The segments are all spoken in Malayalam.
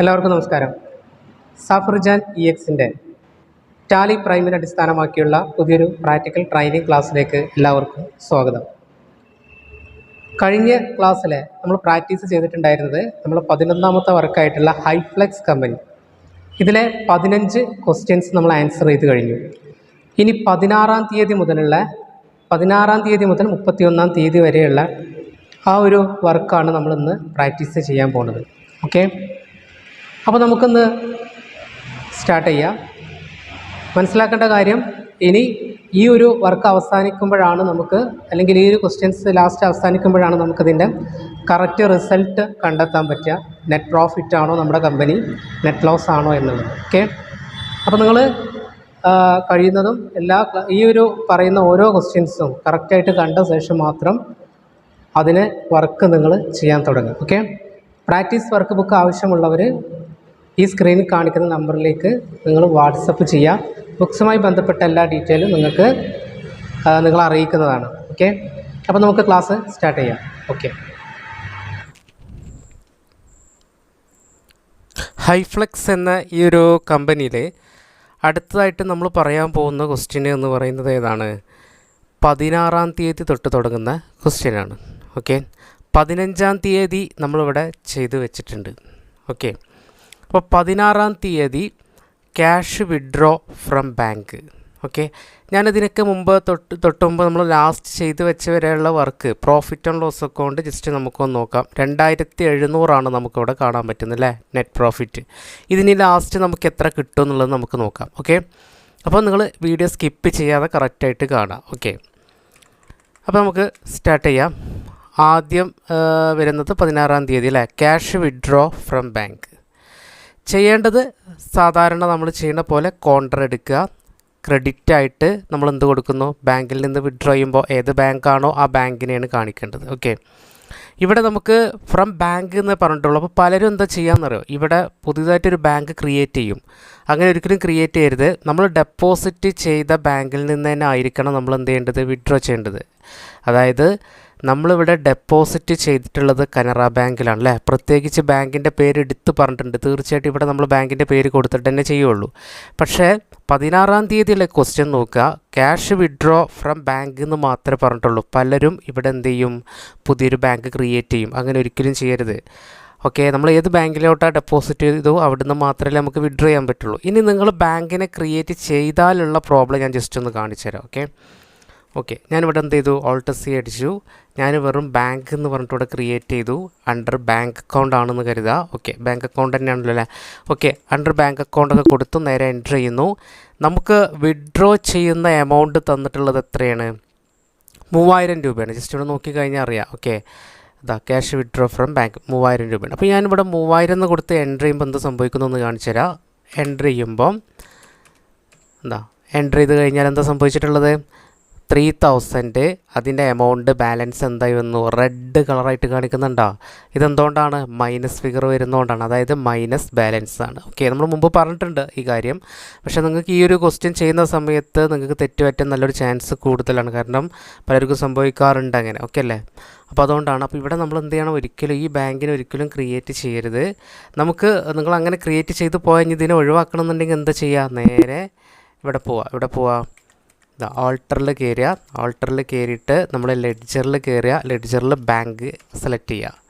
എല്ലാവർക്കും നമസ്കാരം. സാഫർജാൻ ഇ എക്സിന്റെ ടാലി പ്രൈമിനെ അടിസ്ഥാനമാക്കിയുള്ള പുതിയൊരു പ്രാക്ടിക്കൽ ട്രെയിനിങ് ക്ലാസ്സിലേക്ക് എല്ലാവർക്കും സ്വാഗതം. കഴിഞ്ഞ ക്ലാസ്സിൽ നമ്മൾ പ്രാക്ടീസ് ചെയ്തിട്ടുണ്ടായിരുന്നത് നമ്മൾ പതിനൊന്നാമത്തെ വർക്കായിട്ടുള്ള ഹൈഫ്ലെക്സ് കമ്പനി. ഇതിലെ പതിനഞ്ച് ക്വസ്റ്റ്യൻസ് നമ്മൾ ആൻസർ ചെയ്ത് കഴിഞ്ഞു. ഇനി പതിനാറാം തീയതി മുതലുള്ള പതിനാറാം തീയതി മുതൽ മുപ്പത്തിയൊന്നാം തീയതി വരെയുള്ള ആ ഒരു വർക്കാണ് നമ്മളിന്ന് പ്രാക്ടീസ് ചെയ്യാൻ പോകുന്നത് ഓക്കെ അപ്പോൾ നമുക്കൊന്ന് സ്റ്റാർട്ട് ചെയ്യാം. മനസ്സിലാക്കേണ്ട കാര്യം ഇനി ഈ ഒരു വർക്ക് അവസാനിക്കുമ്പോഴാണ് നമുക്ക് അല്ലെങ്കിൽ ഈ ഒരു ക്വസ്റ്റ്യൻസ് ലാസ്റ്റ് അവസാനിക്കുമ്പോഴാണ് നമുക്കിതിന്റെ കറക്റ്റ് റിസൾട്ട് കണ്ടെത്താൻ പറ്റുക. നെറ്റ് പ്രോഫിറ്റ് ആണോ നമ്മുടെ കമ്പനി നെറ്റ് ലോസ് ആണോ എന്നുള്ളത്. ഓക്കെ അപ്പോൾ നിങ്ങൾ കഴിയുന്നതും എല്ലാ ഈ ഒരു പറയുന്ന ഓരോ ക്വസ്റ്റ്യൻസും കറക്റ്റായിട്ട് കണ്ട ശേഷം മാത്രം അതിന് വർക്ക് നിങ്ങൾ ചെയ്യാൻ തുടങ്ങും ഓക്കെ പ്രാക്ടീസ് വർക്ക് ബുക്ക് ആവശ്യമുള്ളവർ ഈ സ്ക്രീനിൽ കാണിക്കുന്ന നമ്പറിലേക്ക് നിങ്ങൾ വാട്സപ്പ് ചെയ്യാം. ബുക്സുമായി ബന്ധപ്പെട്ട എല്ലാ ഡീറ്റെയിലും നിങ്ങൾക്ക് നിങ്ങൾ അറിയിക്കുന്നതാണ്. ഓക്കെ അപ്പോൾ നമുക്ക് ക്ലാസ് സ്റ്റാർട്ട് ചെയ്യാം. ഓക്കെ ഹൈഫ്ലെക്സ് എന്ന ഈ ഒരു കമ്പനിയിൽ അടുത്തതായിട്ട് നമ്മൾ പറയാൻ പോകുന്ന ക്വസ്റ്റ്യൻ എന്ന് പറയുന്നത് ഏതാണ്? പതിനാറാം തീയതി തൊട്ട് തുടങ്ങുന്ന ക്വസ്റ്റ്യനാണ് ഓക്കെ പതിനഞ്ചാം തീയതി നമ്മളിവിടെ ചെയ്തു വെച്ചിട്ടുണ്ട്. ഓക്കെ അപ്പോൾ പതിനാറാം തീയതി cash withdraw from bank okay ഞാനിതിനൊക്കെ മുമ്പ് തൊട്ട് തൊട്ട് മുമ്പ് നമ്മൾ ലാസ്റ്റ് ചെയ്ത് വെച്ച വരെയുള്ള work profit and loss account just നമുക്കൊന്ന് നോക്കാം. രണ്ടായിരത്തി എഴുന്നൂറാണ് നമുക്കിവിടെ കാണാൻ പറ്റുന്നത് അല്ലേ? നെറ്റ് പ്രോഫിറ്റ് ഇതിന് ലാസ്റ്റ് നമുക്ക് എത്ര കിട്ടും എന്നുള്ളത് നമുക്ക് നോക്കാം. ഓക്കെ അപ്പോൾ നിങ്ങൾ വീഡിയോ സ്കിപ്പ് ചെയ്യാതെ കറക്റ്റായിട്ട് കാണാം. ഓക്കെ അപ്പോൾ നമുക്ക് സ്റ്റാർട്ട് ചെയ്യാം. ആദ്യം വരുന്നത് പതിനാറാം തീയതി അല്ലേ? ക്യാഷ് വിഡ്രോ ഫ്രം ബാങ്ക് ചെയ്യേണ്ടത് സാധാരണ നമ്മൾ ചെയ്യുന്ന പോലെ കോണ്ടർ എടുക്കുക. ക്രെഡിറ്റ് ആയിട്ട് നമ്മൾ എന്ത് കൊടുക്കുന്നു? ബാങ്കിൽ നിന്ന് വിഡ്രോ ചെയ്യുമ്പോൾ ഏത് ബാങ്കാണോ ആ ബാങ്കിനെയാണ് കാണിക്കേണ്ടത്. ഓക്കെ ഇവിടെ നമുക്ക് ഫ്രം ബാങ്ക് എന്ന് പറഞ്ഞിട്ടുള്ളൂ. അപ്പോൾ പലരും എന്താ ചെയ്യാമെന്നറിയോ ഇവിടെ പുതിയതായിട്ടൊരു ബാങ്ക് ക്രിയേറ്റ് ചെയ്യും. അങ്ങനെ ഒരിക്കലും ക്രിയേറ്റ് ചെയ്യരുത്. നമ്മൾ ഡെപ്പോസിറ്റ് ചെയ്ത ബാങ്കിൽ നിന്ന് തന്നെ ആയിരിക്കണം നമ്മൾ എന്ത് ചെയ്യേണ്ടത്? വിഡ്രോ ചെയ്യേണ്ടത്. അതായത് നമ്മളിവിടെ ഡെപ്പോസിറ്റ് ചെയ്തിട്ടുള്ളത് കനറ ബാങ്കിലാണ് അല്ലേ? പ്രത്യേകിച്ച് ബാങ്കിന്റെ പേര് എടുത്ത് പറഞ്ഞിട്ടുണ്ട്. തീർച്ചയായിട്ടും ഇവിടെ നമ്മൾ ബാങ്കിന്റെ പേര് കൊടുത്തിട്ട് തന്നെ ചെയ്യുള്ളൂ. പക്ഷേ പതിനാറാം തീയതിയിലെ ക്വസ്റ്റ്യൻ നോക്കുക. ക്യാഷ് വിഡ്രോ ഫ്രം ബാങ്ക് എന്ന് മാത്രമേ പറഞ്ഞിട്ടുള്ളൂ. പലരും ഇവിടെ എന്ത് ചെയ്യും? പുതിയൊരു ബാങ്ക് ക്രിയേറ്റ് ചെയ്യും. അങ്ങനെ ഒരിക്കലും ചെയ്യരുത്. ഓക്കെ നമ്മൾ ഏത് ബാങ്കിലോട്ടാണ് ഡെപ്പോസിറ്റ് ചെയ്തു അവിടുന്ന് മാത്രമേ നമുക്ക് വിഡ്രോ ചെയ്യാൻ പറ്റുള്ളൂ. ഇനി നിങ്ങൾ ബാങ്കിനെ ക്രിയേറ്റ് ചെയ്താലുള്ള പ്രോബ്ലം ഞാൻ ജസ്റ്റ് ഒന്ന് കാണിച്ചു തരാം ഓക്കെ ഓക്കെ ഞാനിവിടെ എന്ത് ചെയ്തു ഓൾട്ടർ സി അടിച്ചു. ഞാൻ വെറും ബാങ്ക് എന്ന് പറഞ്ഞിട്ട് ഇവിടെ ക്രിയേറ്റ് ചെയ്തു. അണ്ടർ ബാങ്ക് അക്കൗണ്ട് ആണെന്ന് കരുതുക. ഓക്കെ ബാങ്ക് അക്കൗണ്ട് തന്നെയാണല്ലോ അല്ലേ? ഓക്കെ അണ്ടർ ബാങ്ക് അക്കൗണ്ടൊക്കെ കൊടുത്തു നേരെ എന്റർ ചെയ്യുന്നു. നമുക്ക് വിഡ്രോ ചെയ്യുന്ന എമൗണ്ട് തന്നിട്ടുള്ളത് എത്രയാണ്? മൂവായിരം രൂപയാണ്. ജസ്റ്റ് ഇവിടെ നോക്കിക്കഴിഞ്ഞാൽ അറിയാം. ഓക്കെ ഇതാ ക്യാഷ് വിഡ്രോ ഫ്രം ബാങ്ക് മൂവായിരം രൂപയാണ്. അപ്പോൾ ഞാനിവിടെ മൂവായിരം എന്ന് കൊടുത്ത് എന്റർ ചെയ്യുമ്പോൾ എന്ത് സംഭവിക്കുന്നു എന്ന് കാണിച്ചു തരാം. എന്റർ ചെയ്യുമ്പം എന്താ എന്റർ ചെയ്ത് കഴിഞ്ഞാൽ എന്താ സംഭവിച്ചിട്ടുള്ളത്? ത്രീ തൗസൻഡ് അതിന്റെ എമൗണ്ട് ബാലൻസ് എന്തായി വന്നു? റെഡ് കളറായിട്ട് കാണിക്കുന്നുണ്ടോ? ഇതെന്തുകൊണ്ടാണ്? Minus figure വരുന്നതുകൊണ്ടാണ്. അതായത് മൈനസ് ബാലൻസ് ആണ്. ഓക്കെ നമ്മൾ മുമ്പ് പറഞ്ഞിട്ടുണ്ട് ഈ കാര്യം. പക്ഷേ നിങ്ങൾക്ക് ഈ ഒരു ക്വസ്റ്റ്യൻ ചെയ്യുന്ന സമയത്ത് നിങ്ങൾക്ക് തെറ്റുപറ്റാൻ നല്ലൊരു ചാൻസ് കൂടുതലാണ്. കാരണം പലർക്കും സംഭവിക്കാറുണ്ട് അങ്ങനെ. ഓക്കെ അല്ലേ? അപ്പോൾ അതുകൊണ്ടാണ്. അപ്പോൾ ഇവിടെ നമ്മൾ എന്ത് ചെയ്യണം? ഒരിക്കലും ഈ ബാങ്കിനെ ഒരിക്കലും ക്രിയേറ്റ് ചെയ്യരുത്. നമുക്ക് നിങ്ങൾ അങ്ങനെ ക്രിയേറ്റ് ചെയ്ത് പോയാൽ ഇതിനെ ഒഴിവാക്കണം എന്നുണ്ടെങ്കിൽ എന്താ ചെയ്യുക? നേരെ ഇവിടെ പോവാം. ഇവിടെ പോവാം. ഓൾട്ടറിൽ കയറുക ഓൾട്ടറിൽ കയറിയിട്ട് നമ്മൾ ലെഡ്ജറിൽ കയറുക ലെഡ്ജറിൽ ബാങ്ക് സെലക്ട് ചെയ്യുക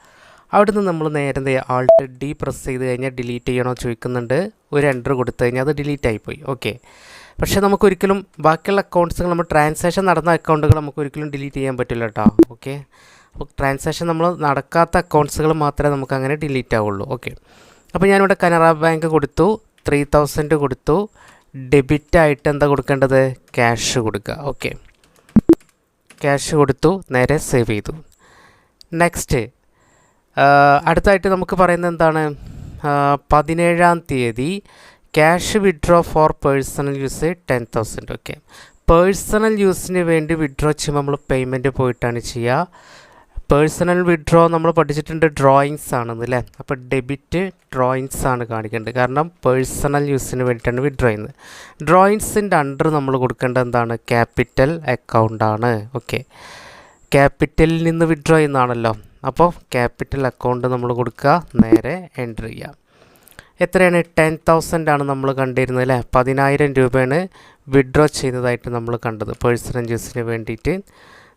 അവിടുന്ന് നമ്മൾ നേരെ എന്ത് ചെയ്യുക ആൾട്ട് ഡി പ്രസ് ചെയ്ത് കഴിഞ്ഞാൽ ഡിലീറ്റ് ചെയ്യണോ ചോദിക്കുന്നുണ്ട്. ഒരു എന്റർ കൊടുത്തു കഴിഞ്ഞാൽ അത് ഡിലീറ്റ് ആയിപ്പോയി ഓക്കെ പക്ഷേ നമുക്കൊരിക്കലും ബാക്കിയുള്ള അക്കൗണ്ട്സുകൾ നമ്മൾ ട്രാൻസാക്ഷൻ നടന്ന അക്കൗണ്ടുകൾ നമുക്ക് ഒരിക്കലും ഡിലീറ്റ് ചെയ്യാൻ പറ്റില്ല കേട്ടോ ഓക്കെ അപ്പോൾ ട്രാൻസാക്ഷൻ നമ്മൾ നടക്കാത്ത അക്കൗണ്ട്സുകൾ മാത്രമേ നമുക്ക് അങ്ങനെ ഡിലീറ്റ് ആവുള്ളൂ. ഓക്കെ അപ്പോൾ ഞാനിവിടെ കനറ ബാങ്ക് കൊടുത്തു. ത്രീ തൗസൻഡ് കൊടുത്തു. ഡെബിറ്റ് ആയിട്ട് എന്താ കൊടുക്കേണ്ടത്? ക്യാഷ് കൊടുക്കുക. ഓക്കെ. ക്യാഷ് കൊടുത്തു നേരെ സേവ് ചെയ്തു. നെക്സ്റ്റ് അടുത്തായിട്ട് നമുക്ക് പറയുന്നത് എന്താണ്? പതിനേഴാം തീയതി cash withdraw for personal use ten thousand. Okay. Personal യൂസിന് വേണ്ടി വിഡ്രോ ചെയ്യുമ്പോൾ നമ്മൾ പേയ്മെന്റ് പോയിട്ടാണ് ചെയ്യുക. പേഴ്സണൽ വിഡ്രോ നമ്മൾ പഠിച്ചിട്ടുണ്ട് ഡ്രോയിങ്സ് ആണെന്ന് അല്ലേ അപ്പോൾ ഡെബിറ്റ് ഡ്രോയിങ്സ് ആണ് കാണിക്കേണ്ടത്. കാരണം പേഴ്സണൽ യൂസിന് വേണ്ടിയിട്ടാണ് വിഡ്രോ ചെയ്യുന്നത്. ഡ്രോയിങ്സിന്റെ അണ്ടർ നമ്മൾ കൊടുക്കേണ്ടത് എന്താണ്? ക്യാപിറ്റൽ അക്കൗണ്ടാണ് ഓക്കെ ക്യാപിറ്റലിൽ നിന്ന് വിഡ്രോ ചെയ്യുന്നതാണല്ലോ. അപ്പോൾ ക്യാപിറ്റൽ അക്കൗണ്ട് നമ്മൾ കൊടുക്കുക നേരെ എന്റർ ചെയ്യുക. എത്രയാണ്? ടെൻ തൗസൻഡ് ആണ് നമ്മൾ കണ്ടിരുന്നത് അല്ലേ പതിനായിരം രൂപയാണ് വിഡ്രോ ചെയ്തതായിട്ട് നമ്മൾ കണ്ടത്. പേഴ്സണൽ യൂസിന് വേണ്ടിയിട്ട്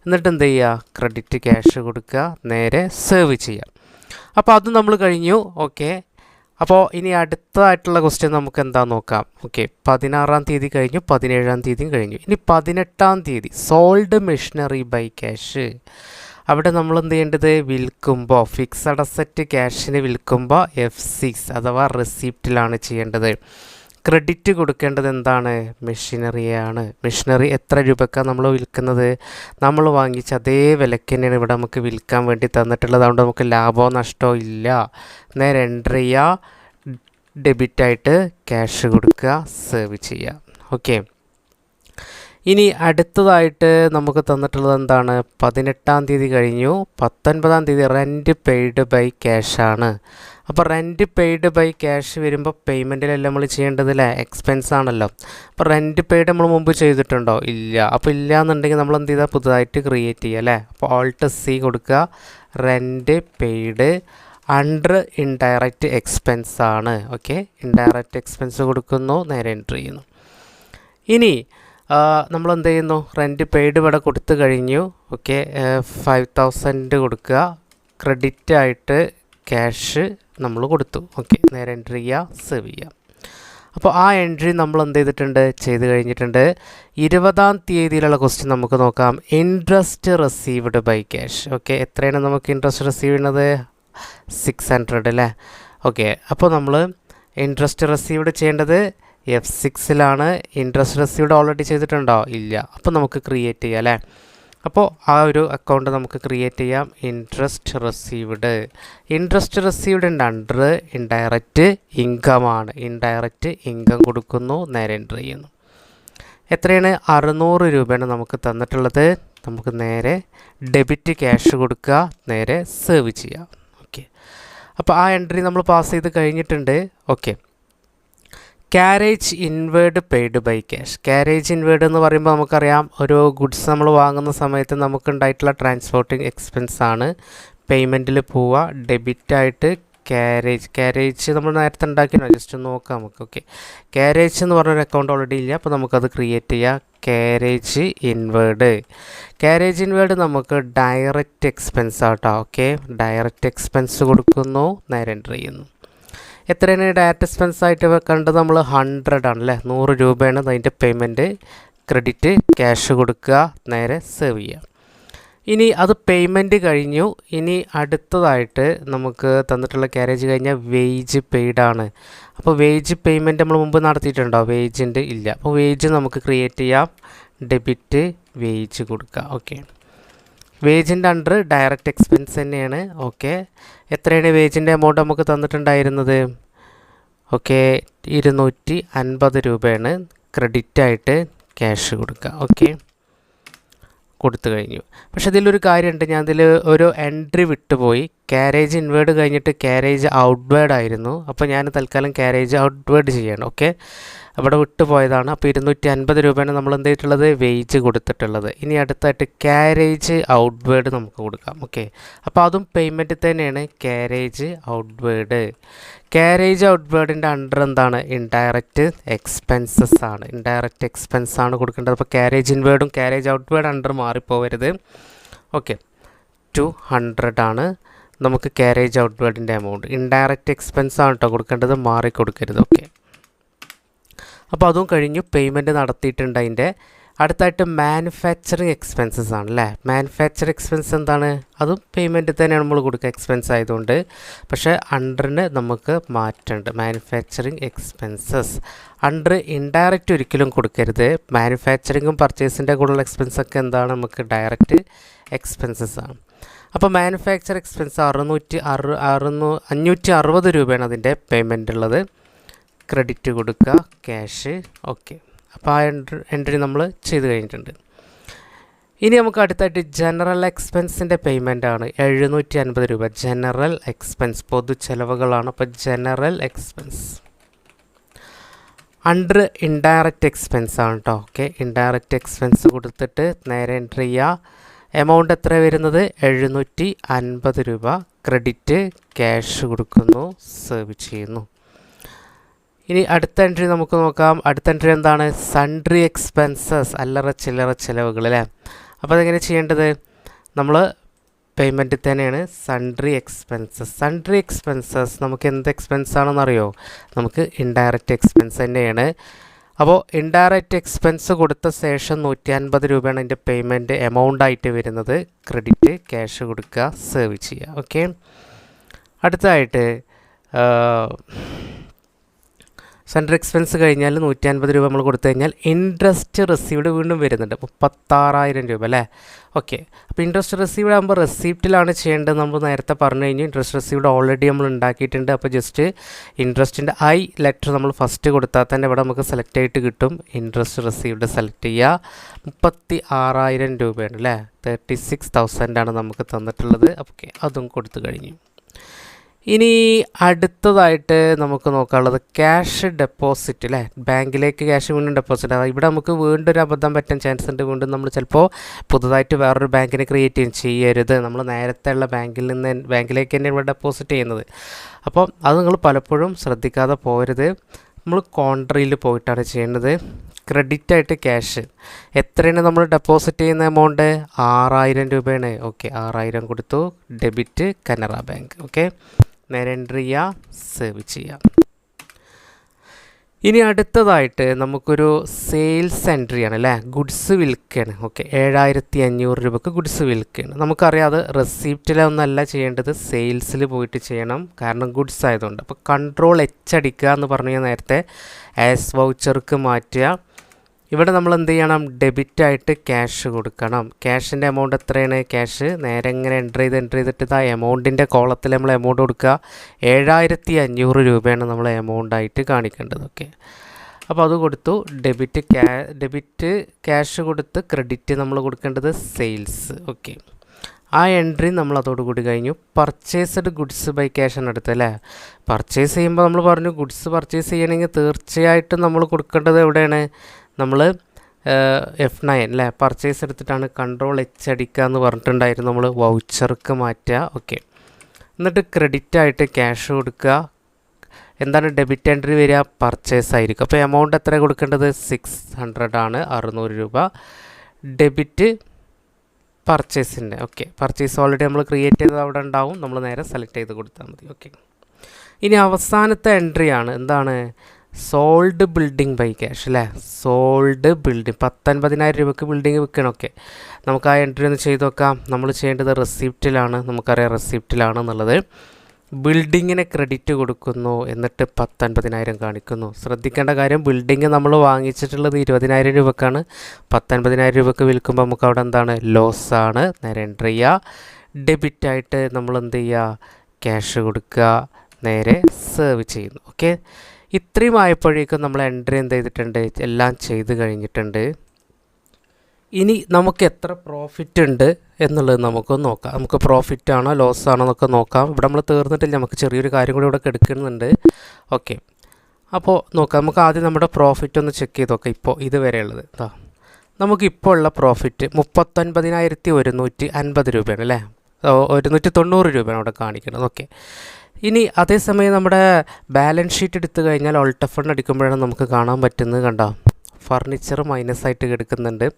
എന്നിട്ട് എന്ത് ചെയ്യുക ക്രെഡിറ്റ് ക്യാഷ് കൊടുക്കുക നേരെ സേവ് ചെയ്യുക അപ്പോൾ അത് നമ്മൾ കഴിഞ്ഞു. ഓക്കെ അപ്പോൾ ഇനി അടുത്തതായിട്ടുള്ള ക്വസ്റ്റ്യൻ നമുക്ക് എന്താ നോക്കാം? ഓക്കെ പതിനാറാം തീയതി കഴിഞ്ഞു പതിനേഴാം തീയതിയും കഴിഞ്ഞു. ഇനി പതിനെട്ടാം തീയതി സോൾഡ് മെഷീനറി ബൈ ക്യാഷ് അവിടെ നമ്മൾ എന്ത് ചെയ്യേണ്ടത്? വിൽക്കുമ്പോൾ ഫിക്സഡ് അസറ്റ് ക്യാഷിന് വിൽക്കുമ്പോൾ എഫ് സിക്സ് അഥവാ റെസിപ്റ്റിലാണ് ചെയ്യേണ്ടത്. ക്രെഡിറ്റ് കൊടുക്കേണ്ടത് എന്താണ് മെഷീനറിയാണ് മെഷീനറി എത്ര രൂപക്കാണ് നമ്മൾ വിൽക്കുന്നത്? നമ്മൾ വാങ്ങിച്ച അതേ വിലയ്ക്ക് തന്നെയാണ് ഇവിടെ നമുക്ക് വിൽക്കാൻ വേണ്ടി തന്നിട്ടുള്ളത്. അതുകൊണ്ട് നമുക്ക് ലാഭമോ നഷ്ടമോ ഇല്ല. നേരെ എന്റർ ചെയ്യുക. ഡെബിറ്റായിട്ട് ക്യാഷ് കൊടുക്കുക. സേവ് ചെയ്യുക. ഓക്കെ ഇനി അടുത്തതായിട്ട് നമുക്ക് തന്നിട്ടുള്ളത് എന്താണ്? പതിനെട്ടാം തീയതി കഴിഞ്ഞു. പത്തൊൻപതാം തീയതി റെന്റ് പെയ്ഡ് ബൈ ക്യാഷാണ് അപ്പോൾ റെന്റ് പെയ്ഡ് ബൈ ക്യാഷ് വരുമ്പോൾ പേയ്മെന്റിലെല്ലാം നമ്മൾ ചെയ്യേണ്ടതില്ലേ എക്സ്പെൻസ് ആണല്ലോ. അപ്പോൾ റെന്റ് പെയ്ഡ് നമ്മൾ മുമ്പ് ചെയ്തിട്ടുണ്ടോ? ഇല്ല. അപ്പോൾ ഇല്ല എന്നുണ്ടെങ്കിൽ നമ്മൾ എന്ത് ചെയ്താൽ പുതുതായിട്ട് ക്രിയേറ്റ് ചെയ്യുക അല്ലേ അപ്പോൾ ഓൾട്ട് സി കൊടുക്കുക rent paid under indirect expense ആണ്. ഓക്കെ ഇൻഡയറക്റ്റ് എക്സ്പെൻസ് കൊടുക്കുന്നു. നേരെ എൻട്രി ചെയ്യുന്നു. ഇനി നമ്മൾ എന്ത് ചെയ്യുന്നു? റെന്റ് പെയ്ഡ് ഇവിടെ കൊടുത്തു കഴിഞ്ഞു. ഓക്കെ ഫൈവ് തൗസൻഡ് കൊടുക്കുക ക്രെഡിറ്റ് ആയിട്ട് ക്യാഷ് നമ്മൾ കൊടുത്തു. ഓക്കെ നേരെ എൻട്രി ചെയ്യുക സേവ് ചെയ്യുക. അപ്പോൾ ആ എൻട്രി നമ്മൾ എന്ത് ചെയ്തിട്ടുണ്ട്? ചെയ്ത് കഴിഞ്ഞിട്ടുണ്ട്. ഇരുപതാം തീയതിയിലുള്ള ക്വസ്റ്റ്യൻ നമുക്ക് നോക്കാം. Interest received by cash okay എത്രയാണ് നമുക്ക് ഇൻട്രസ്റ്റ് റിസീവ് ചെയ്യുന്നത്? സിക്സ് ഹൺഡ്രഡ് അല്ലേ? ഓക്കെ അപ്പോൾ നമ്മൾ ഇൻട്രസ്റ്റ് റിസീവ്ഡ് ചെയ്യേണ്ടത് എഫ് സിക്സിലാണ് ഇൻട്രസ്റ്റ് റിസീവ്ഡ് ഓൾറെഡി ചെയ്തിട്ടുണ്ടോ? ഇല്ല. അപ്പോൾ നമുക്ക് ക്രിയേറ്റ് ചെയ്യാം അല്ലേ? അപ്പോൾ ആ ഒരു അക്കൗണ്ട് നമുക്ക് ക്രിയേറ്റ് ചെയ്യാം. ഇൻട്രസ്റ്റ് റിസീവ്ഡ് ഇൻട്രസ്റ്റ് റിസീവ്ഡിന്റെ അണ്ടർ ഇൻഡയറക്റ്റ് ഇൻകമാണ് ഇൻഡയറക്റ്റ് ഇൻകം കൊടുക്കുന്നു നേരെ എന്റർ ചെയ്യുന്നു. എത്രയാണ്? അറുന്നൂറ് രൂപയാണ് നമുക്ക് തന്നിട്ടുള്ളത്. നമുക്ക് നേരെ ഡെബിറ്റ് ക്യാഷ് കൊടുക്കുക നേരെ സേവ് ചെയ്യാം. ഓക്കെ അപ്പോൾ ആ എൻട്രി നമ്മൾ പാസ് ചെയ്ത് കഴിഞ്ഞിട്ടുണ്ട്. Okay carriage inward paid by cash carriage inward എന്ന് പറയുമ്പോൾ നമുക്കറിയാം ഒരു ഗുഡ്സ് നമ്മൾ വാങ്ങുന്ന സമയത്ത് നമുക്കുണ്ടായിട്ടുള്ള ട്രാൻസ്പോർട്ടിങ് എക്സ്പെൻസ് ആണ്. പേയ്മെന്റിൽ പോവുക ഡെബിറ്റായിട്ട് ക്യാരേജ് ക്യാരേജ് നമ്മൾ നേരത്തെ ഉണ്ടാക്കി ജസ്റ്റ് നോക്കാം നമുക്ക് ഓക്കെ ക്യാരേജ് എന്ന് പറഞ്ഞൊരു അക്കൗണ്ട് ഓൾറെഡി ഇല്ല അപ്പോൾ നമുക്കത് ക്രിയേറ്റ് ചെയ്യാം. ക്യാരേജ് ഇൻവേർഡ് ക്യാരേജ് ഇൻവേർഡ് നമുക്ക് direct expense auto okay direct expense കൊടുക്കുന്നു നേരെ എന്റർ ചെയ്യുന്നു. എത്രയാണ് ഡാറ്റ എക്സ്പെൻസ് ആയിട്ട് വെക്കേണ്ടത്? നമ്മൾ ഹൺഡ്രഡ് ആണ് അല്ലേ നൂറ് രൂപയാണ് അതിന്റെ പേയ്മെന്റ് ക്രെഡിറ്റ് ക്യാഷ് കൊടുക്കുക നേരെ സേവ് ചെയ്യുക. ഇനി അത് പേയ്മെന്റ് കഴിഞ്ഞു. ഇനി അടുത്തതായിട്ട് നമുക്ക് തന്നിട്ടുള്ള ക്യാരേജ് കഴിഞ്ഞാൽ വേജ് പെയ്ഡാണ് അപ്പോൾ വേജ് പേയ്മെന്റ് നമ്മൾ മുമ്പ് നടത്തിയിട്ടുണ്ടോ? വേജിന്റെ ഇല്ല. അപ്പോൾ വേജ് നമുക്ക് ക്രിയേറ്റ് ചെയ്യാം. ഡെബിറ്റ് വേജ് കൊടുക്കുക. ഓക്കെ വേജിന്റെ അണ്ടർ ഡയറക്റ്റ് എക്സ്പെൻസ് തന്നെയാണ്. ഓക്കെ എത്രയാണ് വേജിന്റെ എമൗണ്ട് നമുക്ക് തന്നിട്ടുണ്ടായിരുന്നത്? ഓക്കെ ഇരുന്നൂറ്റി അൻപത് രൂപയാണ് ക്രെഡിറ്റായിട്ട് ക്യാഷ് കൊടുക്കുക. ഓക്കെ കൊടുത്തു കഴിഞ്ഞു. പക്ഷേ ഇതിലൊരു കാര്യമുണ്ട്. ഞാൻ ഇതിൽ ഒരു എൻട്രി വിട്ടുപോയി. ക്യാരേജ് ഇൻവേർഡ് കഴിഞ്ഞിട്ട് ക്യാരേജ് ഔട്ട്വേർഡ് ആയിരുന്നു. അപ്പോൾ ഞാൻ തൽക്കാലം ക്യാരേജ് ഔട്ട്വേർഡ് ചെയ്യണം. ഓക്കെ അവിടെ വിട്ടുപോയതാണ്. അപ്പോൾ ഇരുന്നൂറ്റി അൻപത് രൂപയാണ് നമ്മൾ എന്ത് ചെയ്തിട്ടുള്ളത്? വേജ് കൊടുത്തിട്ടുള്ളത്. ഇനി അടുത്തായിട്ട് ക്യാരേജ് ഔട്ട്വേർഡ് നമുക്ക് കൊടുക്കാം. ഓക്കെ അപ്പോൾ അതും പേയ്മെന്റ് തന്നെയാണ്. ക്യാരേജ് ഔട്ട്വേർഡ് ക്യാരേജ് ഔട്ട്വേർഡിന്റെ അണ്ടർ എന്താണ്? ഇൻഡയറക്റ്റ് എക്സ്പെൻസസ് ആണ്. ഇൻഡയറക്റ്റ് എക്സ്പെൻസ് ആണ് കൊടുക്കേണ്ടത്. അപ്പോൾ ക്യാരേജ് ഇൻവേർഡും ക്യാരേജ് ഔട്ട്വേർഡ് അണ്ടർ മാറിപ്പോവരുത്. ഓക്കെ ടു ഹൺഡ്രഡ് ആണ് നമുക്ക് ക്യാരേജ് ഔട്ട്വേർഡിന്റെ എമൗണ്ട് ഇൻഡയറക്റ്റ് എക്സ്പെൻസ് ആണ് കേട്ടോ കൊടുക്കേണ്ടത്. മാറി കൊടുക്കരുത് ഓക്കെ അപ്പോൾ അതും കഴിഞ്ഞു പേയ്മെന്റ് നടത്തിയിട്ടുണ്ട് അതിന്റെ. അടുത്തായിട്ട് മാനുഫാക്ചറിങ് എക്സ്പെൻസസ് ആണ് അല്ലേ മാനുഫാക്ചർ എക്സ്പെൻസ് എന്താണ്? അതും പേയ്മെന്റ് തന്നെയാണ് നമ്മൾ കൊടുക്കുക. എക്സ്പെൻസ് ആയതുകൊണ്ട്. പക്ഷേ അണ്ടറിന് നമുക്ക് മാറ്റേണ്ട. മാനുഫാക്ചറിങ് എക്സ്പെൻസസ് അണ്ടർ ഇൻഡയറക്റ്റ് ഒരിക്കലും കൊടുക്കരുത്. മാനുഫാക്ചറിങ്ങും പർച്ചേസിന്റെ കൂടെയുള്ള എക്സ്പെൻസ് ഒക്കെ എന്താണ്? നമുക്ക് ഡയറക്റ്റ് എക്സ്പെൻസസ് ആണ്. അപ്പോൾ മാനുഫാക്ചർ എക്സ്പെൻസ് അറുന്നൂറ്റി അറു അറുന്നൂ അഞ്ഞൂറ്റി അറുപത് രൂപയാണ് അതിന്റെ പേയ്മെന്റ് ഉള്ളത്. ക്രെഡിറ്റ് കൊടുക്കുക ക്യാഷ്. ഓക്കെ. അപ്പോൾ ആ എൻട്രി എൻട്രി നമ്മൾ ചെയ്ത് കഴിഞ്ഞിട്ടുണ്ട്. ഇനി നമുക്ക് അടുത്തായിട്ട് ജനറൽ എക്സ്പെൻസിന്റെ പേയ്മെന്റ് ആണ്. എഴുന്നൂറ്റി അൻപത് രൂപ. ജനറൽ എക്സ്പെൻസ് പൊതു ചെലവുകളാണ്. അപ്പോൾ general expense. Under indirect expense ആണ് കേട്ടോ ഓക്കെ. ഇൻഡയറക്റ്റ് എക്സ്പെൻസ് കൊടുത്തിട്ട് നേരെ എൻട്രി ചെയ്യുക. എമൗണ്ട് എത്ര വരുന്നത്? എഴുന്നൂറ്റി അൻപത് രൂപ. ക്രെഡിറ്റ് ക്യാഷ് കൊടുക്കുന്നു. സേവ് ചെയ്യുന്നു. ഇനി അടുത്ത എൻട്രി നമുക്ക് നോക്കാം. അടുത്ത എൻട്രി എന്താണ്? സൺട്രി എക്സ്പെൻസസ് അല്ലറ ചില്ലറ ചിലവുകൾ അല്ലേ? അപ്പോൾ അതെങ്ങനെ ചെയ്യേണ്ടത്? നമ്മൾ പേയ്മെന്റ് തന്നെയാണ് സൺട്രി എക്സ്പെൻസസ് സൺട്രി എക്സ്പെൻസസ് നമുക്ക് എന്ത് എക്സ്പെൻസ് ആണെന്നറിയോ? നമുക്ക് ഇൻഡയറക്റ്റ് എക്സ്പെൻസ് തന്നെയാണ്. അപ്പോൾ ഇൻഡയറക്റ്റ് എക്സ്പെൻസ് കൊടുത്ത ശേഷം നൂറ്റി അൻപത് രൂപയാണ് അതിന്റെ പേയ്മെന്റ് എമൗണ്ട് ആയിട്ട് വരുന്നത്. ക്രെഡിറ്റ് ക്യാഷ് കൊടുക്കുക സേവ് ചെയ്യുക. ഓക്കെ അടുത്തതായിട്ട് സെൻട്രൽ എക്സ്പെൻസ് കഴിഞ്ഞാൽ നൂറ്റി അൻപത് രൂപ നമ്മൾ കൊടുത്തു കഴിഞ്ഞാൽ ഇൻട്രസ്റ്റ് റെസീവ്ഡ് വീണ്ടും വരുന്നുണ്ട്. മുപ്പത്താറായിരം രൂപ അല്ലേ? ഓക്കെ അപ്പോൾ ഇൻട്രസ്റ്റ് റെസീവ്ഡ് ആകുമ്പോൾ റെസിപ്റ്റിലാണ് ചെയ്യേണ്ടത് നമ്മൾ നേരത്തെ പറഞ്ഞു കഴിഞ്ഞു. ഇൻട്രസ്റ്റ് റെസീവ്ഡ് ഓൾറെഡി നമ്മൾ ഉണ്ടാക്കിയിട്ടുണ്ട്. അപ്പോൾ ജസ്റ്റ് ഇൻട്രസ്റ്റിന്റെ ഐ ലെറ്റർ നമ്മൾ ഫസ്റ്റ് കൊടുത്താൽ തന്നെ ഇവിടെ നമുക്ക് സെലക്ട് ആയിട്ട് കിട്ടും. ഇൻട്രസ്റ്റ് റെസീവ്ഡ് സെലക്ട് ചെയ്യുക. മുപ്പത്തി ആറായിരം രൂപയാണ് അല്ലേ? തേർട്ടി സിക്സ് തൗസൻഡാണ് നമുക്ക് തന്നിട്ടുള്ളത്. ഓക്കെ അതും കൊടുത്തു കഴിഞ്ഞു. ഇനി അടുത്തതായിട്ട് നമുക്ക് നോക്കാനുള്ളത് ക്യാഷ് ഡെപ്പോസിറ്റ് അല്ലേ ബാങ്കിലേക്ക് ക്യാഷ് വീണ്ടും ഡെപ്പോസിറ്റ് ഇവിടെ നമുക്ക് വീണ്ടും ഒരു അബദ്ധം പറ്റാൻ ചാൻസ് ഉണ്ട്. വീണ്ടും നമ്മൾ ചിലപ്പോൾ പുതുതായിട്ട് വേറൊരു ബാങ്കിനെ ക്രിയേറ്റ് ചെയ്യും ചെയ്യരുത്. നമ്മൾ നേരത്തെ ഉള്ള ബാങ്കിൽ നിന്ന് ബാങ്കിലേക്ക് തന്നെ ഇവിടെ ഡെപ്പോസിറ്റ് ചെയ്യുന്നത്. അപ്പോൾ അത് നിങ്ങൾ പലപ്പോഴും ശ്രദ്ധിക്കാതെ പോരുത് നമ്മൾ കോൺട്രിയിൽ പോയിട്ടാണ് ചെയ്യേണ്ടത്. ക്രെഡിറ്റ് ആയിട്ട് ക്യാഷ് എത്രയാണ് നമ്മൾ ഡെപ്പോസിറ്റ് ചെയ്യുന്ന എമൗണ്ട് ആറായിരം രൂപയാണ്. ഓക്കെ ആറായിരം കൊടുത്തു. ഡെബിറ്റ് കനറ ബാങ്ക് ഓക്കെ നേരെ എൻട്രി സേവ് ചെയ്യാം. ഇനി അടുത്തതായിട്ട് നമുക്കൊരു സെയിൽസ് ആണ് അല്ലേ? ഗുഡ്സ് വിൽക്കുകയാണ് ഓക്കെ ഏഴായിരത്തി അഞ്ഞൂറ് രൂപക്ക് ഗുഡ്സ് വിൽക്കുകയാണ് നമുക്കറിയാം അത് റെസിപ്റ്റിലൊന്നല്ല ചെയ്യേണ്ടത് സെയിൽസിൽ പോയിട്ട് ചെയ്യണം. കാരണം ഗുഡ്സ് ആയതുകൊണ്ട്. അപ്പോൾ കൺട്രോൾ എച്ച് അടിക്കുക എന്ന് പറഞ്ഞു നേരത്തെ ആസ് വൗച്ചർക്ക് മാറ്റുക. ഇവിടെ നമ്മൾ എന്ത് ചെയ്യണം? ഡെബിറ്റ് ആയിട്ട് ക്യാഷ് കൊടുക്കണം. ക്യാഷിന്റെ എമൗണ്ട് എത്രയാണ്? ക്യാഷ് നേരെ ഇങ്ങനെ എന്റർ ചെയ്ത് എന്റർ ചെയ്തിട്ട് ഇതാ എമൗണ്ടിന്റെ കോളത്തിൽ നമ്മൾ എമൗണ്ട് കൊടുക്കുക. ഏഴായിരത്തി അഞ്ഞൂറ് രൂപയാണ് നമ്മൾ എമൗണ്ട് ആയിട്ട് കാണിക്കേണ്ടത്. ഓക്കെ അപ്പോൾ അത് കൊടുത്തു. ഡെബിറ്റ് ക്യാ ഡെബിറ്റ് ക്യാഷ് കൊടുത്ത് ക്രെഡിറ്റ് നമ്മൾ കൊടുക്കേണ്ടത് സെയിൽസ് ഓക്കെ ആ എൻട്രി നമ്മൾ അതോടുകൂടി കഴിഞ്ഞു. പർച്ചേസ്ഡ് ഗുഡ്സ് ബൈ ക്യാഷ് ആണ് എടുത്തത് അല്ലേ? പർച്ചേസ് ചെയ്യുമ്പോൾ നമ്മൾ പറഞ്ഞു ഗുഡ്സ് പർച്ചേസ് ചെയ്യണമെങ്കിൽ തീർച്ചയായിട്ടും നമ്മൾ കൊടുക്കേണ്ടത് എവിടെയാണ്? നമ്മൾ എഫ് നയൻ അല്ലേ പർച്ചേസ് എടുത്തിട്ടാണ് കൺട്രോൾ എച്ച് അടിക്കുക എന്ന് പറഞ്ഞിട്ടുണ്ടായിരുന്നു നമ്മൾ വൗച്ചർക്ക് മാറ്റുക. ഓക്കെ എന്നിട്ട് ക്രെഡിറ്റ് ആയിട്ട് ക്യാഷ് കൊടുക്കുക. എന്താണ് ഡെബിറ്റ് എൻട്രി വരിക? പർച്ചേസ് ആയിരിക്കും. അപ്പോൾ എമൗണ്ട് എത്ര കൊടുക്കേണ്ടത്? സിക്സ് ഹൺഡ്രഡ് ആണ്. അറുന്നൂറ് രൂപ. ഡെബിറ്റ് പർച്ചേസിന്റെ ഓക്കെ പർച്ചേസ് ഓൾറെഡി നമ്മൾ ക്രിയേറ്റ് ചെയ്തത് അവിടെ ഉണ്ടാവും. നമ്മൾ നേരെ സെലക്ട് ചെയ്ത് കൊടുത്താൽ മതി. ഓക്കെ ഇനി അവസാനത്തെ എൻട്രി ആണ്. എന്താണ്? സോൾഡ് ബിൽഡിംഗ് ബൈ ക്യാഷ് അല്ലേ? സോൾഡ് ബിൽഡിംഗ് പത്തൊൻപതിനായിരം രൂപയ്ക്ക് ബിൽഡിംഗ് വിൽക്കണമൊക്കെ നമുക്ക് ആ എൻട്രി ഒന്ന് ചെയ്ത് നോക്കാം. നമ്മൾ ചെയ്യേണ്ടത് റെസിപ്റ്റിലാണ്. നമുക്കറിയാം റെസിപ്റ്റിലാണ് എന്നുള്ളത്. ബിൽഡിങ്ങിന് ക്രെഡിറ്റ് കൊടുക്കുന്നു എന്നിട്ട് പത്തൊൻപതിനായിരം കാണിക്കുന്നു. ശ്രദ്ധിക്കേണ്ട കാര്യം ബിൽഡിങ് നമ്മൾ വാങ്ങിച്ചിട്ടുള്ളത് ഇരുപതിനായിരം രൂപക്കാണ്. പത്തൊൻപതിനായിരം രൂപക്ക് വിൽക്കുമ്പോൾ നമുക്ക് അവിടെ എന്താണ്? ലോസാണ് നേരെ എൻട്രി ചെയ്യുക ഡെബിറ്റായിട്ട് നമ്മൾ എന്ത് ചെയ്യുക ക്യാഷ് കൊടുക്കുക. നേരെ സേവ് ചെയ്യുന്നു. ഓക്കെ ഇത്രയും ആയപ്പോഴേക്കും നമ്മൾ എൻട്രി എന്ത് ചെയ്തിട്ടുണ്ട്? എല്ലാം ചെയ്ത് കഴിഞ്ഞിട്ടുണ്ട്. ഇനി നമുക്ക് എത്ര പ്രോഫിറ്റ് ഉണ്ട് എന്നുള്ളത് നമുക്ക് നോക്കാം. നമുക്ക് പ്രോഫിറ്റ് ആണോ ലോസ് ആണോ എന്നൊക്കെ നോക്കാം. ഇവിടെ നമ്മൾ തീർന്നിട്ടില്ല. നമുക്ക് ചെറിയൊരു കാര്യം കൂടി ഇവിടെ എടുക്കുന്നുണ്ട് ഓക്കെ അപ്പോൾ നോക്കാം. നമുക്ക് ആദ്യം നമ്മുടെ പ്രോഫിറ്റ് ഒന്ന് ചെക്ക് ചെയ്ത് നോക്കാം. ഇപ്പോൾ ഇതുവരെയുള്ളത് ആ നമുക്കിപ്പോൾ ഉള്ള പ്രോഫിറ്റ് മുപ്പത്തൊൻപതിനായിരത്തി ഒരുന്നൂറ്റി അൻപത് രൂപയാണ് അല്ലേ? ഒരുന്നൂറ്റി തൊണ്ണൂറ് രൂപയാണ് അവിടെ കാണിക്കുന്നത്. ഓക്കെ ഇനി അതേസമയം നമ്മുടെ ബാലൻസ് ഷീറ്റ് എടുത്തു കഴിഞ്ഞാൽ ഓൾട്ടഫണ്ട് അടിക്കുമ്പോഴാണ് നമുക്ക് കാണാൻ പറ്റുന്നത് കണ്ടോ? ഫർണിച്ചർ മൈനസ് ആയിട്ട് കിടക്കുന്നുണ്ട്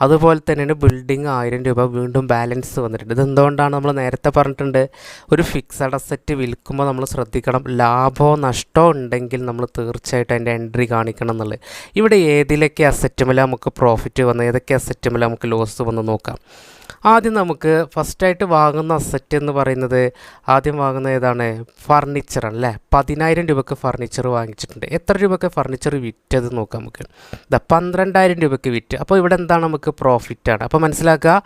അതുപോലെ തന്നെയാണ് ബിൽഡിംഗ് ആയിരം രൂപ വീണ്ടും ബാലൻസ് വന്നിട്ടുണ്ട്. ഇതെന്തുകൊണ്ടാണ് നമ്മൾ നേരത്തെ പറഞ്ഞിട്ടുണ്ട്? ഒരു ഫിക്സഡ് അസറ്റ് വിൽക്കുമ്പോൾ നമ്മൾ ശ്രദ്ധിക്കണം. ലാഭമോ നഷ്ടമോ ഉണ്ടെങ്കിൽ നമ്മൾ തീർച്ചയായിട്ടും അതിന്റെ എൻട്രി കാണിക്കണം എന്നുള്ളത്. ഇവിടെ ഏതിലൊക്കെ അസറ്റുമല്ല നമുക്ക് പ്രോഫിറ്റ് വന്ന്? ഏതൊക്കെ അസറ്റുമല്ല നമുക്ക് ലോസ് വന്ന്? നോക്കാം. ആദ്യം നമുക്ക് ഫസ്റ്റായിട്ട് വാങ്ങുന്ന അസറ്റ് എന്ന് പറയുന്നത് ആദ്യം വാങ്ങുന്ന ഏതാണ്? ഫർണിച്ചർ അല്ലേ? പതിനായിരം രൂപയ്ക്ക് ഫർണിച്ചർ വാങ്ങിച്ചിട്ടുണ്ട്. എത്ര രൂപയ്ക്ക് ഫർണിച്ചർ വിറ്റത് നോക്കാം നമുക്ക്. ഇതാ പന്ത്രണ്ടായിരം രൂപയ്ക്ക് വിറ്റ്. അപ്പോൾ ഇവിടെ എന്താണ് നമുക്ക് പ്രോഫിറ്റാണ് അപ്പോൾ മനസ്സിലാക്കുക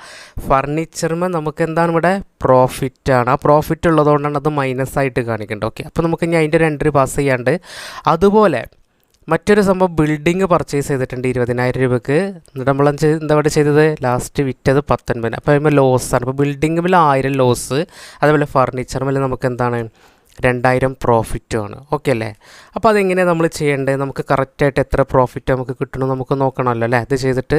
ഫർണിച്ചറുമ്പോൾ നമുക്ക് എന്താണ് ഇവിടെ? പ്രോഫിറ്റാണ് ആ പ്രോഫിറ്റ് ഉള്ളതുകൊണ്ടാണ് അത് മൈനസ് ആയിട്ട് കാണിക്കേണ്ടത്. ഓക്കെ അപ്പോൾ നമുക്ക് ഇനി അതിന്റെ ഒരു എൻട്രി പാസ് ചെയ്യാണ്ട്. അതുപോലെ മറ്റൊരു സംഭവം ബിൽഡിങ് പർച്ചേസ് ചെയ്തിട്ടുണ്ട് ഇരുപതിനായിരം രൂപയ്ക്ക് എന്നിട്ട് നമ്മൾ എന്താ പറയുക ചെയ്തത്? ലാസ്റ്റ് വിറ്റത് പത്തൊൻപതിന് അപ്പോൾ അതിന് ലോസാണ് അപ്പോൾ ബിൽഡിംഗ് മേലെ ആയിരം ലോസ് അതേപോലെ ഫർണിച്ചർ മേലെ നമുക്ക് എന്താണ്? രണ്ടായിരം പ്രോഫിറ്റുമാണ് ഓക്കെ അല്ലേ? അപ്പോൾ അതെങ്ങനെയാണ് നമ്മൾ ചെയ്യേണ്ടത്? നമുക്ക് കറക്റ്റായിട്ട് എത്ര പ്രോഫിറ്റ് നമുക്ക് കിട്ടണം നമുക്ക് നോക്കണമല്ലോ അല്ലേ? അത് ചെയ്തിട്ട്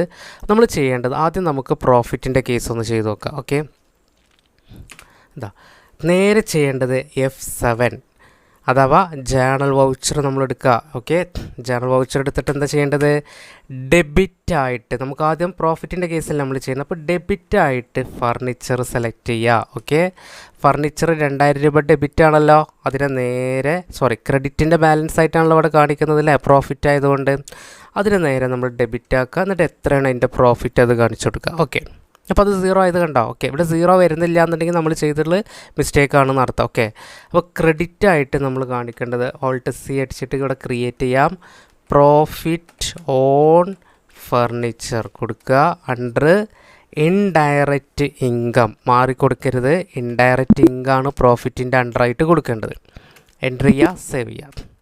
നമ്മൾ ചെയ്യേണ്ടത് ആദ്യം നമുക്ക് പ്രോഫിറ്റിന്റെ കേസ് ഒന്ന് ചെയ്ത് നോക്കാം. ഓക്കെ എന്താ നേരെ ചെയ്യേണ്ടത് എഫ് സെവൻ അഥവാ ജേണൽ വൗച്ചർ നമ്മൾ എടുക്കുക ഓക്കെ ജേണൽ വൗച്ചർ എടുത്തിട്ട് എന്താ ചെയ്യേണ്ടത്? ഡെബിറ്റ് ആയിട്ട് നമുക്ക് ആദ്യം പ്രോഫിറ്റിന്റെ കേസിൽ നമ്മൾ ചെയ്യുന്നത് അപ്പോൾ ഡെബിറ്റ് ആയിട്ട് ഫർണിച്ചർ സെലക്ട് ചെയ്യുക ഓക്കെ ഫർണിച്ചർ രണ്ടായിരം രൂപ ഡെബിറ്റ് ആണല്ലോ അതിനെ നേരെ സോറി ക്രെഡിറ്റിന്റെ ബാലൻസ് ആയിട്ടാണല്ലോ അവിടെ കാണിക്കുന്നത് അല്ലേ? പ്രോഫിറ്റ് ആയതുകൊണ്ട്. അതിനെ നേരെ നമ്മൾ ഡെബിറ്റ് ആക്കുക എന്നിട്ട് എത്രയാണ് അതിന്റെ പ്രോഫിറ്റ് അത് കാണിച്ചു കൊടുക്കുക ഓക്കെ അപ്പോൾ അത് സീറോ ആയത് കണ്ടോ? ഓക്കെ ഇവിടെ സീറോ വരുന്നില്ല എന്നുണ്ടെങ്കിൽ നമ്മൾ ചെയ്തിട്ടുള്ള മിസ്റ്റേക്ക് ആണെന്ന് അർത്ഥം. ഓക്കെ അപ്പോൾ ക്രെഡിറ്റ് ആയിട്ട് നമ്മൾ കാണിക്കേണ്ടത് ഓൾട്ട് സി അടിച്ചിട്ട് ഇവിടെ ക്രിയേറ്റ് ചെയ്യാം. പ്രോഫിറ്റ് ഓൺ ഫർണിച്ചർ കൊടുക്കുക. അണ്ടർ ഇൻഡയറക്റ്റ് ഇൻകം മാറിക്കൊടുക്കരുത്. ഇൻഡയറക്റ്റ് ഇൻകാണ് പ്രോഫിറ്റിന്റെ അണ്ടറായിട്ട് കൊടുക്കേണ്ടത്. എൻട്രി ചെയ്യുക സേവ് ചെയ്യുക.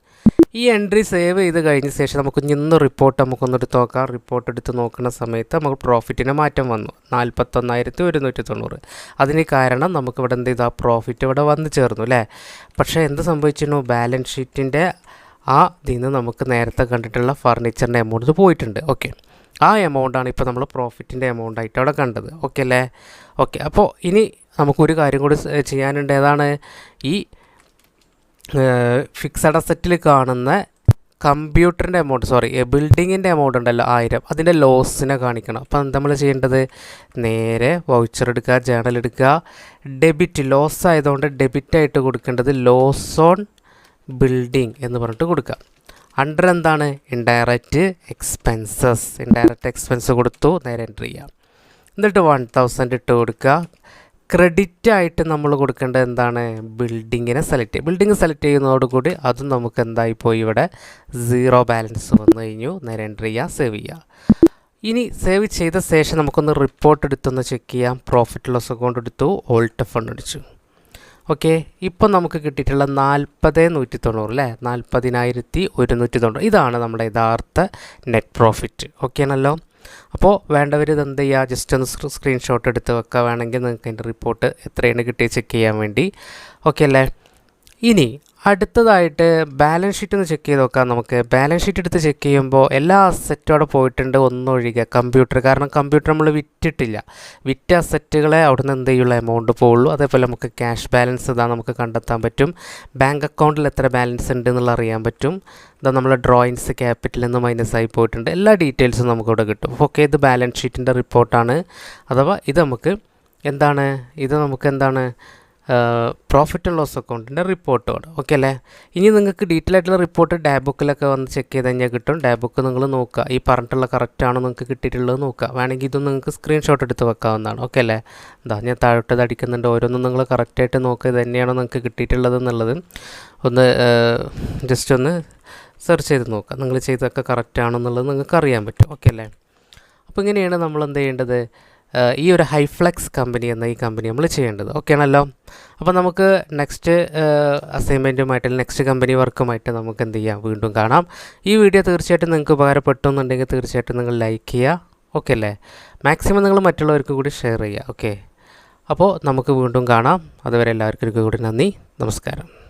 ഈ എൻട്രി സേവ് ചെയ്ത് കഴിഞ്ഞ ശേഷം നമുക്ക് ഇന്ന് റിപ്പോർട്ട് നമുക്കൊന്ന് എടുത്ത് നോക്കാം. റിപ്പോർട്ട് എടുത്ത് നോക്കുന്ന സമയത്ത് നമുക്ക് പ്രോഫിറ്റിന് മാറ്റം വന്നു. നാൽപ്പത്തൊന്നായിരത്തി ഒരുന്നൂറ്റി തൊണ്ണൂറ് അതിന് കാരണം നമുക്ക് ഇവിടെ എന്ത് ചെയ്താൽ പ്രോഫിറ്റ് ഇവിടെ വന്നു ചേർന്നു അല്ലേ? പക്ഷേ എന്ത് സംഭവിച്ചിരുന്നു? ബാലൻസ് ഷീറ്റിന്റെ ആ ഇതിൽ നിന്ന് നമുക്ക് നേരത്തെ കണ്ടിട്ടുള്ള ഫർണിച്ചറിന്റെ എമൗണ്ട് പോയിട്ടുണ്ട്. ഓക്കെ ആ എമൗണ്ടാണ് ഇപ്പോൾ നമ്മൾ പ്രോഫിറ്റിന്റെ എമൗണ്ട് ആയിട്ട് അവിടെ കണ്ടത്. ഓക്കെ അല്ലേ? ഓക്കെ അപ്പോൾ ഇനി നമുക്കൊരു കാര്യം കൂടി ചെയ്യാനുണ്ട്. ഏതാണ്? ഈ ഫിക്സഡ് അസറ്റിൽ കാണുന്ന കമ്പ്യൂട്ടറിന്റെ എമൗണ്ട് സോറി ബിൽഡിങ്ങിന്റെ എമൗണ്ട് ഉണ്ടല്ലോ ആയിരം. അതിന്റെ ലോസിനെ കാണിക്കണം. അപ്പം നമ്മൾ ചെയ്യേണ്ടത്? നേരെ വൗച്ചർ എടുക്കുക ജേണൽ എടുക്കുക. ഡെബിറ്റ് ലോസ് ആയതുകൊണ്ട് ഡെബിറ്റ് ആയിട്ട് കൊടുക്കേണ്ടത് ലോസ് ഓൺ ബിൽഡിംഗ് എന്ന് പറഞ്ഞിട്ട് കൊടുക്കുക. അണ്ടർ എന്താണ്? ഇൻഡയറക്റ്റ് എക്സ്പെൻസസ് ഇൻഡയറക്റ്റ് എക്സ്പെൻസ് കൊടുത്തു നേരെ എന്റർ ചെയ്യാം. എന്നിട്ട് വൺ തൗസൻഡ് ഇട്ട് കൊടുക്കുക. ക്രെഡിറ്റ് ആയിട്ട് നമ്മൾ കൊടുക്കേണ്ടത് എന്താണ്? ബിൽഡിങ്ങിനെ സെലക്ട് ചെയ്യുക. ബിൽഡിങ് സെലക്ട് ചെയ്യുന്നതോടുകൂടി അതും നമുക്ക് എന്തായി പോയി? ഇവിടെ സീറോ ബാലൻസ് വന്നു കഴിഞ്ഞു. നേരെ എൻട്രി ചെയ്യുക സേവ് ചെയ്യുക. ഇനി സേവ് ചെയ്ത ശേഷം നമുക്കൊന്ന് റിപ്പോർട്ട് എടുത്തൊന്ന് ചെക്ക് ചെയ്യാം. പ്രോഫിറ്റ് ലോസ് അക്കൗണ്ട് എടുത്തു. ഓൾട്ട് ഫണ്ട് അടിച്ചു. ഓക്കെ ഇപ്പം നമുക്ക് കിട്ടിയിട്ടുള്ള നാൽപ്പത് നൂറ്റി തൊണ്ണൂറ് അല്ലേ? നാൽപ്പതിനായിരത്തി ഒരുന്നൂറ്റി തൊണ്ണൂറ് ഇതാണ് നമ്മുടെ യഥാർത്ഥ നെറ്റ് പ്രോഫിറ്റ് ഓക്കെ ആണല്ലോ? അപ്പോൾ വേണ്ടവർ ഇത് എന്ത് ചെയ്യുക ജസ്റ്റ് ഒന്ന് സ്ക്രീൻഷോട്ട് എടുത്ത് വെക്കുക വേണമെങ്കിൽ നിങ്ങൾക്ക് അതിന്റെ റിപ്പോർട്ട് എത്രയാണ് കിട്ടിയത് ചെക്ക് ചെയ്യാൻ വേണ്ടി. ഓക്കെ അല്ലേ? ഇനി അടുത്തതായിട്ട് ബാലൻസ് ഷീറ്റ് ഒന്ന് ചെക്ക് ചെയ്ത് നോക്കാം നമുക്ക്. ബാലൻസ് ഷീറ്റ് എടുത്ത് ചെക്ക് ചെയ്യുമ്പോൾ എല്ലാ അസറ്റും അവിടെ പോയിട്ടുണ്ട്. ഒന്നൊഴികെ കമ്പ്യൂട്ടർ കാരണം കമ്പ്യൂട്ടർ നമ്മൾ വിറ്റിട്ടില്ല. വിറ്റ അസറ്റുകളെ അവിടുന്ന് എന്ത് ചെയ്യുള്ളൂ? എമൗണ്ട് പോകുള്ളൂ അതേപോലെ നമുക്ക് ക്യാഷ് ബാലൻസ് ഇതാ നമുക്ക് കണ്ടെത്താൻ പറ്റും. ബാങ്ക് അക്കൗണ്ടിൽ എത്ര ബാലൻസ് ഉണ്ട് എന്നുള്ള അറിയാൻ പറ്റും. ഇതാ നമ്മളെ ഡ്രോയിങ്സ് ക്യാപിറ്റലിൽ നിന്ന് മൈനസ് ആയി പോയിട്ടുണ്ട്. എല്ലാ ഡീറ്റെയിൽസും നമുക്കിവിടെ കിട്ടും. ഓക്കെ ഇത് ബാലൻസ് ഷീറ്റിന്റെ റിപ്പോർട്ടാണ് അഥവാ ഇത് നമുക്ക് എന്താണ്? ഇത് നമുക്ക് എന്താണ്? പ്രോഫിറ്റ് ആൻഡ് ലോസ് അക്കൗണ്ടിന്റെ റിപ്പോർട്ടോട് ഓക്കെ അല്ലേ? ഇനി നിങ്ങൾക്ക് ഡീറ്റെയിൽ ആയിട്ടുള്ള റിപ്പോർട്ട് ഡാബുക്കിലൊക്കെ ബുക്കിലൊക്കെ വന്ന് ചെക്ക് ചെയ്ത് കഴിഞ്ഞാൽ കിട്ടും. ഡാബുക്ക് ബുക്ക് നിങ്ങൾ നോക്കുക ഈ പറഞ്ഞിട്ടുള്ള കറക്റ്റ് ആണോ നിങ്ങൾക്ക് കിട്ടിയിട്ടുള്ളത് നോക്കുക വേണമെങ്കിൽ ഇതും നിങ്ങൾക്ക് സ്ക്രീൻഷോട്ട് എടുത്ത് വെക്കാവുന്നതാണ്. ഓക്കെ അല്ലേ? എന്താ ഞാൻ താഴോട്ട് അടിക്കുന്നുണ്ട്. ഓരോന്നും നിങ്ങൾ കറക്റ്റായിട്ട് നോക്കുക ഇത് തന്നെയാണോ നിങ്ങൾക്ക് കിട്ടിയിട്ടുള്ളത് എന്നുള്ളത് ഒന്ന് ജസ്റ്റ് ഒന്ന് സെർച്ച് ചെയ്ത് നോക്കുക നിങ്ങൾ ചെയ്തൊക്കെ കറക്റ്റ് ആണോ എന്നുള്ളത് നിങ്ങൾക്ക് അറിയാൻ പറ്റും. ഓക്കെ അല്ലേ? അപ്പോൾ ഇങ്ങനെയാണ് നമ്മൾ എന്ത് ചെയ്യേണ്ടത്? ഈ ഒരു ഹൈഫ്ലെക്സ് കമ്പനി എന്ന ഈ കമ്പനി നമ്മൾ ചെയ്യേണ്ടത്. ഓക്കെ ആണല്ലോ? അപ്പോൾ നമുക്ക് നെക്സ്റ്റ് അസൈൻമെന്റുമായിട്ട് നെക്സ്റ്റ് കമ്പനി വർക്കുമായിട്ട് നമുക്ക് എന്ത് ചെയ്യാം? വീണ്ടും കാണാം. ഈ വീഡിയോ തീർച്ചയായിട്ടും നിങ്ങൾക്ക് ഉപകാരപ്പെട്ടു എന്നുണ്ടെങ്കിൽ തീർച്ചയായിട്ടും നിങ്ങൾ ലൈക്ക് ചെയ്യുക. ഓക്കെ അല്ലേ? മാക്സിമം നിങ്ങൾ മറ്റുള്ളവർക്ക് കൂടി ഷെയർ ചെയ്യുക. ഓക്കെ അപ്പോൾ നമുക്ക് വീണ്ടും കാണാം. അതുവരെ എല്ലാവർക്കും കൂടി നന്ദി. നമസ്കാരം.